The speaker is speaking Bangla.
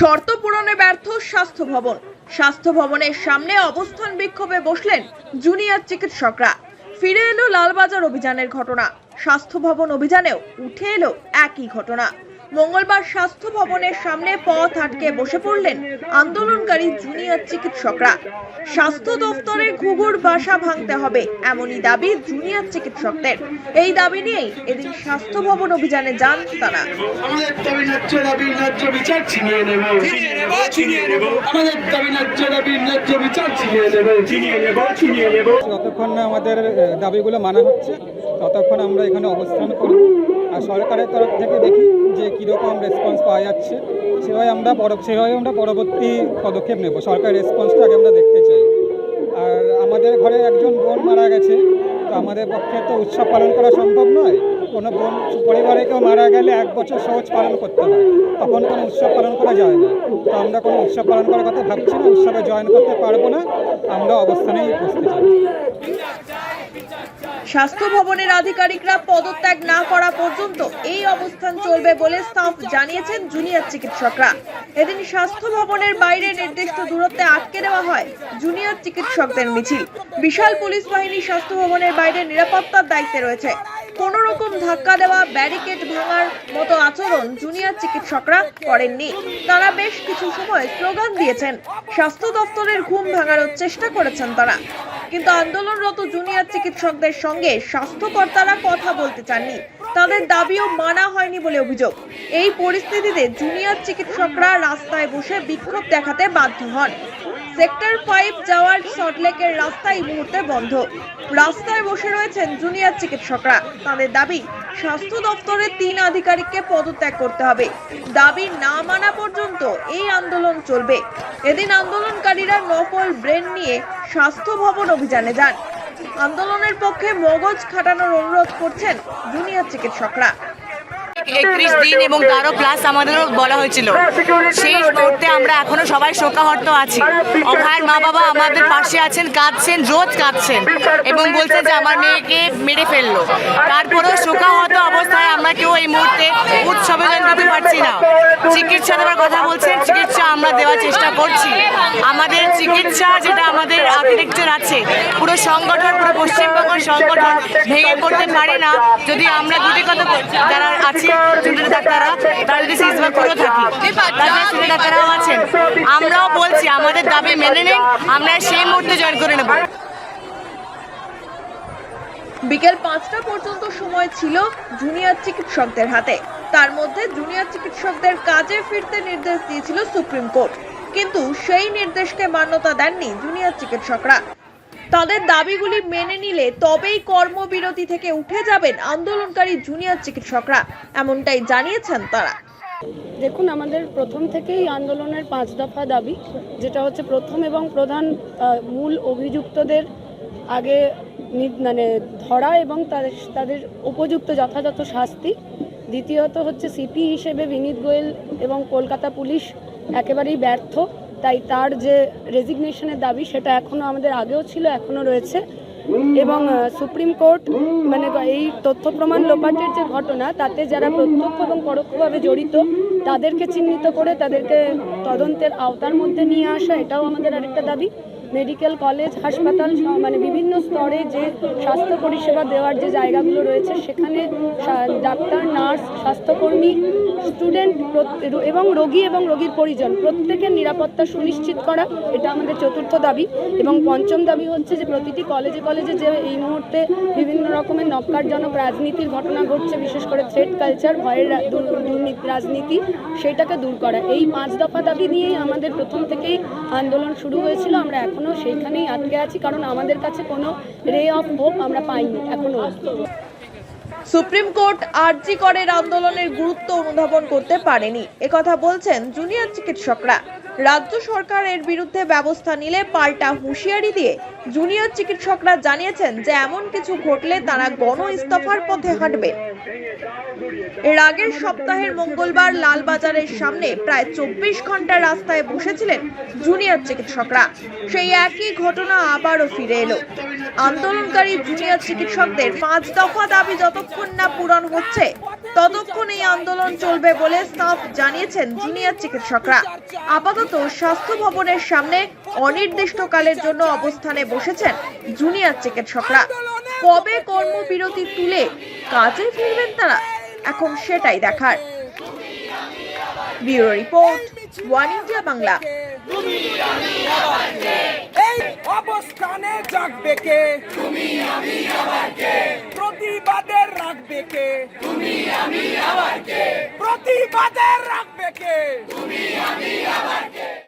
শর্ত পূরণে ব্যর্থ স্বাস্থ্য ভবন। স্বাস্থ্য ভবনের সামনে অবস্থান বিক্ষোভে বসলেন জুনিয়র চিকিৎসকরা। ফিরে এলো লালবাজার অভিযানের ঘটনা। স্বাস্থ্য ভবন অভিযানেও উঠে এলো একই ঘটনা। মঙ্গলবার স্বাস্থ্য ভবনের সামনে পথ আটকে বসে পড়লেন আন্দোলনকারী জুনিয়র চিকিৎসকরা। স্বাস্থ্য দফতরের ঘুঘুর বাসা ভাঙতে হবে এমনই দাবি জুনিয়র চিকিৎসকদের। এই দাবি নিয়েই এদিন স্বাস্থ্য ভবন অভিযানে যান তারা। আমাদের দাবি ন্যায্য দাবি ন্যায্য বিচার ছিনিয়ে নেব। ছিনিয়ে নেব ছিনিয়ে নেব। আমাদের দাবি ন্যায্য দাবি ন্যায্য বিচার ছিনিয়ে নেব। ছিনিয়ে নেব ছিনিয়ে নেব। যতক্ষণ না আমাদের দাবিগুলো মানা হচ্ছে ততক্ষণ আমরা এখানে অবস্থান করব আর সরকারের তরফ থেকে দেখি যে কীরকম রেসপন্স পাওয়া যাচ্ছে। সেভাবে আমরা পর সেভাবে আমরা পরবর্তী পদক্ষেপ নেব। সরকারের রেসপন্সটা আগে আমরা দেখতে চাই। আর আমাদের ঘরে একজন বোন মারা গেছে। তো আমাদের পক্ষে তো উৎসব পালন করা সম্ভব নয়। কোনো বোন পরিবারে কেউ মারা গেলে এক বছর সহজ পালন করতে হয়। তখন কোনো উৎসব পালন করা যায় না। তো আমরা কোনো উৎসব পালন করার কথা ভাবছি না। উৎসবে জয়েন করতে পারব না। আমরা অবস্থানেই বসতে চাই স্বাস্থ্য ভবনের আধিকারিকরা পদত্যাগ না করা পর্যন্ত এই অবস্থান চলবে বলে স্টাফ জানিয়েছেন জুনিয়র চিকিৎসকরা। এদিন স্বাস্থ্য ভবনের বাইরে নির্দিষ্ট দূরত্বে আটকে দেওয়া হয় জুনিয়র চিকিৎসকদের মিছিল। বিশাল পুলিশ বাহিনী স্বাস্থ্য ভবনের বাইরে নিরাপত্তার দায়িত্বে রয়েছে। কোন রকম ধাক্কা দেওয়া, ব্যারিকেড ভাঙার মতো আচরণ জুনিয়র চিকিৎসকরা করেননি। তারা বেশ কিছু সময় স্লোগান দিয়েছেন। স্বাস্থ্য দপ্তরের ঘুম ভাঙানোর চেষ্টা করেছেন তারা। কিন্তু আন্দোলনরত জুনিয়র চিকিৎসকদের সঙ্গে স্বাস্থ্যকর্তারা কথা বলতে চাননি। তাদের দাবিও মানা হয়নি বলে অভিযোগ। এই পরিস্থিতিতে জুনিয়র চিকিৎসকরা রাস্তায় বসে বিক্ষোভ দেখাতে বাধ্য হন। সেক্টর ফাইভ যাওয়ার সল্টলেকের রাস্তা এই মুহূর্তে বন্ধ। রাস্তায় বসে রয়েছেন জুনিয়র চিকিৎসকরা। তাদের দাবি, স্বাস্থ্য দপ্তরের তিন আধিকারিককে পদত্যাগ করতে হবে। দাবি না মানা পর্যন্ত এই আন্দোলন চলবে। এদিন আন্দোলনকারীরা নকল ব্রেন নিয়ে স্বাস্থ্য ভবন অভিযানে যান। আন্দোলনের পক্ষে মগজ খাটানোর অনুরোধ করছেন জুনিয়র চিকিৎসকরা। একত্রিশ দিন এবং তারও প্লাস আমাদেরও বলা হয়েছিল। সেই মুহূর্তে আমরা এখনও সবাই শোকাহর্ত আছি। অভয়ের মা বাবা আমাদের পাশে আছেন, কাঁদছেন, রোজ কাঁদছেন এবং বলছেন যে আমার মেয়েকে মেরে ফেলল। তারপরেও শোকাহত অবস্থায় আমরা কেউ এই মুহূর্তে উৎসবে দিতে পারছি না। চিকিৎসা দেওয়ার কথা বলছেন, চিকিৎসা আমরা দেওয়ার চেষ্টা করছি। আমাদের চিকিৎসা যেটা আমাদের আর্কিটেকচার আছে, পুরো সংগঠন, পুরো পশ্চিমবঙ্গ সংগঠন ভেঙে পড়তে পারে না। যদি আমরা দুটি কথা যারা আছি ডাক্তাররা, তারা যদি সিজবার করেও থাকি তাদের সিনিয়র আছেন। আমরাও বলছি, আমাদের দাবি মেনে নিন, আমরা সেই মুহূর্তে জয়েন করে নেব। বিকেল পাঁচটা পর্যন্ত সময় ছিল জুনিয়র চিকিৎসকদের হাতে। তার মধ্যে জুনিয়র চিকিৎসকদের কাজে ফিরতে নির্দেশ দিয়েছিল সুপ্রিম কোর্ট। কিন্তু সেই নির্দেশকে মান্যতা দেননি জুনিয়র চিকিৎসকরা। তাদের দাবিগুলি মেনে নিলে তবেই কর্মবিরতি থেকে উঠে যাবেন আন্দোলনকারী জুনিয়র চিকিৎসকরা, এমনটাই জানিয়েছেন তারা। দেখুন, আমাদের প্রথম থেকেই আন্দোলনের পাঁচ দফা দাবি, যেটা হচ্ছে প্রথম এবং প্রধান মূল অভিযুক্তদের আগে মানে ধরা এবং তাদের তাদের উপযুক্ত যথাযথ শাস্তি দ্বিতীয়ত হচ্ছে সিপি হিসেবে বিনীত গোয়েল এবং কলকাতা পুলিশ একেবারেই ব্যর্থ। তাই তার যে রেজিগনেশনের দাবি, সেটা এখনও আমাদের আগেও ছিল এখনও রয়েছে। এবং সুপ্রিম কোর্ট মানে এই তথ্য প্রমাণ লোপাটের যে ঘটনা, তাতে যারা প্রত্যক্ষ এবং পরোক্ষভাবে জড়িত, তাদেরকে চিহ্নিত করে তাদেরকে তদন্তের আওতার মধ্যে নিয়ে আসা, এটাও আমাদের আরেকটা দাবি। মেডিকেল কলেজ, হাসপাতাল মানে বিভিন্ন স্তরে যে স্বাস্থ্য পরিষেবা দেওয়ার যে জায়গাগুলো রয়েছে, সেখানে ডাক্তার, নার্স, স্বাস্থ্যকর্মী, স্টুডেন্ট এবং রোগী এবং রোগীর পরিজন, প্রত্যেকের নিরাপত্তা সুনিশ্চিত করা, এটা আমাদের চতুর্থ দাবি। এবং পঞ্চম দাবি হচ্ছে যে প্রতিটি কলেজে কলেজে যে এই মুহূর্তে বিভিন্ন রকমের নক্কারজনক রাজনীতির ঘটনা ঘটছে, বিশেষ করে থ্রেড কালচার ভয়ের রাজনীতি সেটাকে দূর করা। এই পাঁচ দফা দাবি নিয়েই আমাদের প্রথম থেকেই আন্দোলন শুরু হয়েছিল। আমরা এখনও সেইখানেই আটকে আছি, কারণ আমাদের কাছে কোনো রে অফ হোপ আমরা পাইনি, এখনও। সুপ্রিম কোর্ট আরজি করের আন্দোলনের গুরুত্ব অনুধাবন করতে পারেনি। একথা বলছেন জুনিয়র চিকিৎসকরা। রাজ্য সরকার এর বিরুদ্ধে ব্যবস্থা নিলে পাল্টা হুঁশিয়ারি দিয়ে জুনিয়র চিকিৎসকরা জানিয়েছেন যে এমন কিছু ঘটলে তারা গণ ইস্তফার পথে হাঁটবে। এর আগের সপ্তাহের মঙ্গলবার লালবাজারের সামনে প্রায় চব্বিশ ঘণ্টা রাস্তায় বসেছিলেন জুনিয়র চিকিৎসকরা। সেই একই ঘটনা আবারও ফিরে এলো। আন্দোলনকারী জুনিয়র চিকিৎসকদের পাঁচ দফা দাবি যতক্ষণ না পূরণ হচ্ছে, ততক্ষণ এই আন্দোলন চলবে বলে স্টাফ জানিয়েছেন জুনিয়র চিকিৎসকরা। আপাতত স্বাস্থ্য ভবনের সামনে অনির্দিষ্টকালের জন্য অবস্থানে বসেছেন জুনিয়র চিকিৎসকরা। কবে কর্মবিরতি তুলে কাজে ফিরবেন তারা এখন সেটাই দেখার। Bureau report, one India Bangla. অবস্থানে জাগবে কে? তুমি আমি আবার কে প্রতিবাদের রাখবে কে? তুমি আমি আবার কে প্রতিবাদের রাখবে কে? তুমি আমি আবার